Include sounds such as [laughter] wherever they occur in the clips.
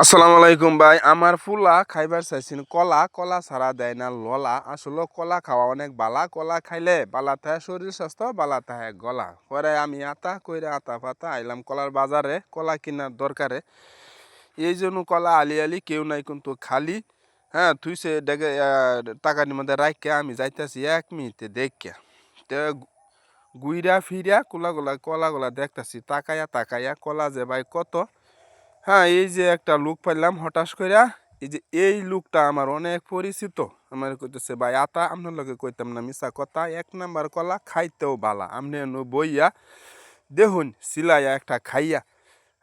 আসসালামু আলাইকুম ভাই। আমার ফুলা খাইবার চাইছেন কলা। কলা ছাড়া দেয় না ললা। আসলে কলা খাওয়া অনেক বালা। কলা খাইলে বালা থাকে শরীর স্বাস্থ্য, বালা থাকে গলা। পরে আমি আতা কইরা আতা ফাতা আইলাম কলার বাজারে। কলা কেনার দরকারে। এই জন্য কলা আলি আলি কেউ নাই কিন্তু খালি। হ্যাঁ তুই সে ডেকে টাকার মধ্যে রাখকে আমি যাইতেছি এক মিনিটে দেখকে গুইরা ফিরা কোলাগুলা, কলাগুলা দেখতেছি। তাকাইয়া তাকাইয়া কলা যে ভাই কত। হ্যাঁ এই যে একটা লুক পাইলাম হঠাৎ কইরা, এই যে এই লুকটা আমার অনেক পরিচিত। আমার কইতেছে, ভাই, আতা, আপনার লগে কইতাম না মিশা কথা। এক নাম্বার কলা খাইতেও বালা। আমনে বইয়া, দেখুন, সিলাইয়া একটা খাইয়া।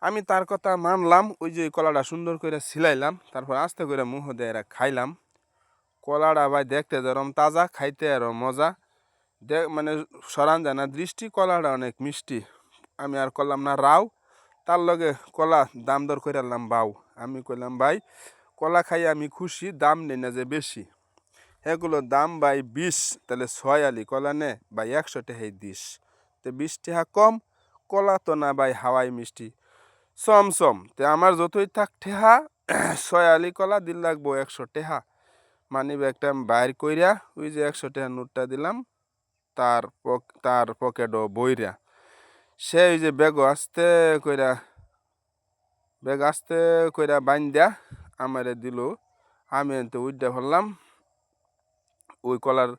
আমি তার কথা মানলাম, ওই যে কলাটা সুন্দর করে সিলাইলাম, তারপর আস্তে করে মুহ দিয়ে খাইলাম। কলাটা ভাই দেখতে যেরম তাজা, খাইতে আর মজা। দেখ মানে সরান জানা দৃষ্টি কলাটা অনেক মিষ্টি। আমি আর করলাম না, রাও। তার লগে কলা দাম দর করে আনলাম বাউ। আমি কইলাম, ভাই, কলা খাই আমি খুশি, দাম নেই না যে বেশি। এগুলোর দাম ভাই বিশ, তাহলে ছয় আলি। কলা নে ভাই একশো টেহাই দিস। তো বিশ টেহা কম, কলা তো না ভাই হাওয়াই মিষ্টি। সম তে আমার যতই থাক ঠেহা, [clears throat] ছয় আলি কলা দিল লাগবো একশো টেহা মানি ব্যাগটা বাইর কইরা, ওই যে একশো টেহা নোটটা দিলাম, তার তার পকেটও বইরা। সে ওই যে ব্যাগও আস্তে কইরা, ব্যাগ আস্তে কইরা বাইন্দা আমারে দিল। আমি এনতে উইডা ফেললাম, ওই কলার,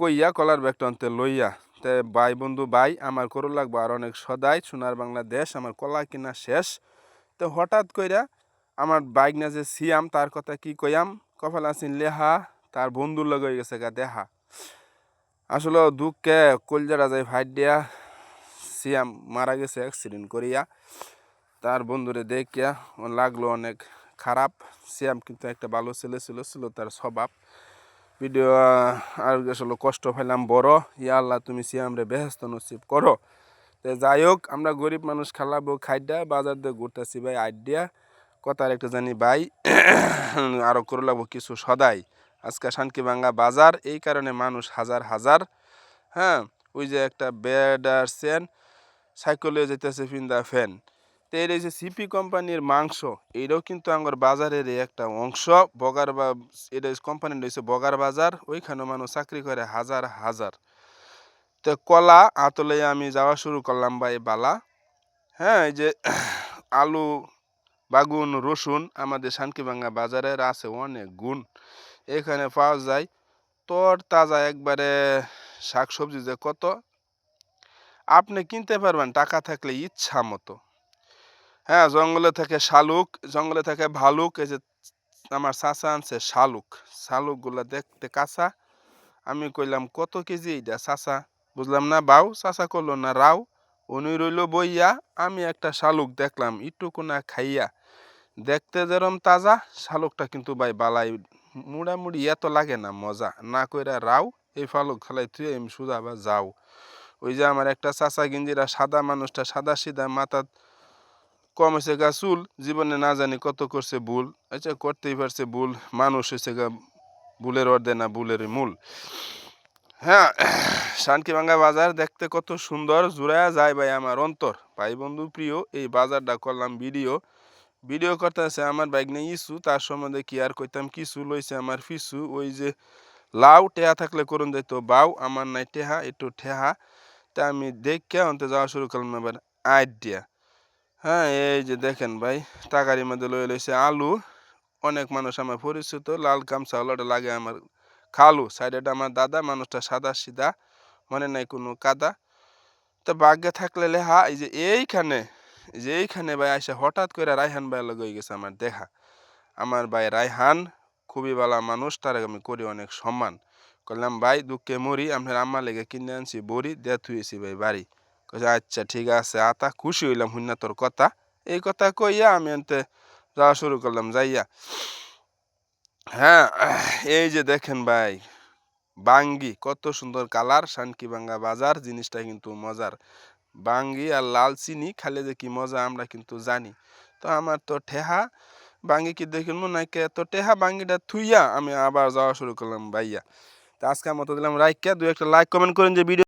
কইয়া কলার ব্যাগটা আনতে লইয়া। তে ভাই বন্ধু, ভাই, আমার করু লাগবো আর অনেক সদাই, সোনার বাংলাদেশ, আমার কলা কিনা শেষ। তো হঠাৎ কইরা আমার বাইক না যে সিয়াম, তার কথা কি কইয়াম? কপাল আসিন লেহা, তার বন্ধুর লগে গেছে গা দেহা। আসলে দুঃখে কলজারা যায় ভাই দিয়া সিয়াম মারা গেছে অ্যাক্সিডেন্ট করিয়া। তার বন্ধুরে দেখিয়া লাগল অনেক খারাপ। সিয়াম কিন্তু একটা ভালো ছেলে ছিল ছিল তার স্বভাব। ভিডিও আর আসলে কষ্ট পাইলাম বড়। ইয়া আল্লাহ, তুমি সিয়ামরে বেহেস্ত নসিব করো। তো যাই হোক, আমরা গরিব মানুষ খালাবো, খাইডা, বাজার দিয়ে ঘুরতেছি ভাই, আইডিয়া। কথার একটা জানি ভাই [coughs] আরও করে লাগবো কিছু সদাই। আজকে শানকি ভাঙ্গা বাজার, এই কারণে মানুষ হাজার হাজার। হ্যাঁ ওই যে একটা বেড সেন সাইকেলে যেতেছে ফিন ফিন্দা ফ্যান। তো এর এই যে সিপি কোম্পানির মাংস, এটাও কিন্তু আমার বাজারের একটা অংশ। বগার বা, এটা কোম্পানির রয়েছে বগার বাজার, ওইখানে মানুষ চাকরি করে হাজার হাজার। তো কলা আতলে আমি যাওয়া শুরু করলাম ভাই বালা। হ্যাঁ এই যে [coughs] আলু, বাগুন, রসুন আমাদের শানকিভাঙ্গা বাজারের আছে অনেক গুণ। এখানে পাওয়া যায়। তোর তাজা একবারে শাক সবজি যে কত আপনি কিনতে পারবেন টাকা থাকলে ইচ্ছা মতো। হ্যাঁ জঙ্গলে থাকে শালুক, জঙ্গলে থাকে ভালুক, এই যে আমার চাচা আনছে শালুক। শালুকগুলো দেখতে কাঁচা। আমি কইলাম, কত কেজি এইটা চাচা? বুঝলাম না, বাউ, চাচা করল না রাও উনি রইল বইয়া, আমি একটা শালুক দেখলাম একটু কোনা খাইয়া। দেখতে যেরম তাজা, শালুকটা কিন্তু ভাই বালাই মুড়ামুড়ি এত লাগে না, মজা। না কইরা রাও এই ফালুক খালাই তুই আমি সুদা বা যাও। ওই যে আমার একটা চাচা গিঞ্জিরা সাদা মানুষটা, সাদা সিধা, মাথা কম হয়েছে গা, চুল। জীবনে না জানি কত করছে ভুল। আচ্ছা করতেই পারছে ভুল। মানুষ হয়েছে গা, ভুলের অর্ধে না ভুলের মূল। হ্যাঁ শানকিভাঙ্গা বাজার দেখতে কত সুন্দর। জুড়ায়া যায় ভাই আমার অন্তর। ভাই বন্ধু, প্রিয়, এই বাজারটা করলাম ভিডিও। ভিডিও করতে আছে আমার বাইক নিয়ে ইস্যু তার সম্বন্ধে কি আর কইতাম? কিছু লইছে আমার ফিসু ওই যে লাউ টেহা থাকলে করুন যাইতো। বাউ, আমার নাই টেহা, একটু ঠেহা। তা আমি দেখে অন্তে যাওয়া শুরু করলাম এবার আইডিয়া হ্যাঁ এই যে দেখেন ভাই টাকারির মধ্যে লয়ে লইছে আলু। অনেক মানুষ আমার পরিচিত, লাল গামছা ওটা লাগে আমার খালু। সাইডেটা আমার দাদা, মানুষটা সাদা সিধা, মনে নাই কোনো কাদা। তো বাগ্যে থাকলে লেহা, এই যে এইখানে যে এইখানে ভাই আসে হঠাৎ করে রায়হান ভাই লগে গেছে আমার দেখা। আমার ভাই রায়হান, খুবই ভালো মানুষ, তার আমি করি অনেক সম্মান। করলাম, ভাই, দুঃখে মরি, আপনার আম্মা লেগে কিনে আনছি বড়ি দিয়ে থুয়েছি ভাই বাড়ি। কইছে আচ্ছা ঠিক আছে। আতা খুশি হইলাম হুন্না তোর কথা? এই কথা কইয়া আমি আনতে যাওয়া শুরু করলাম, যাইয়া। হ্যাঁ এই যে দেখেন ভাই, বাঙ্গি, কত সুন্দর কালার শানকি বাঙ্গা বাজার, জিনিসটা কিন্তু মজার। বাঙ্গি আর লাল চিনি খালে যে কি মজা, আমরা কিন্তু জানি। তো আমার তো ঠেহা, বাঙ্গি কি দেখুন মনে হয় তো টেহা বাঙ্গিটা থুইয়া আমি আবার যাওয়া শুরু করলাম ভাইয়া। তো আজকে মতো দিলাম রাইককে দু একটা লাইক কমেন্ট করেন যে ভিডিও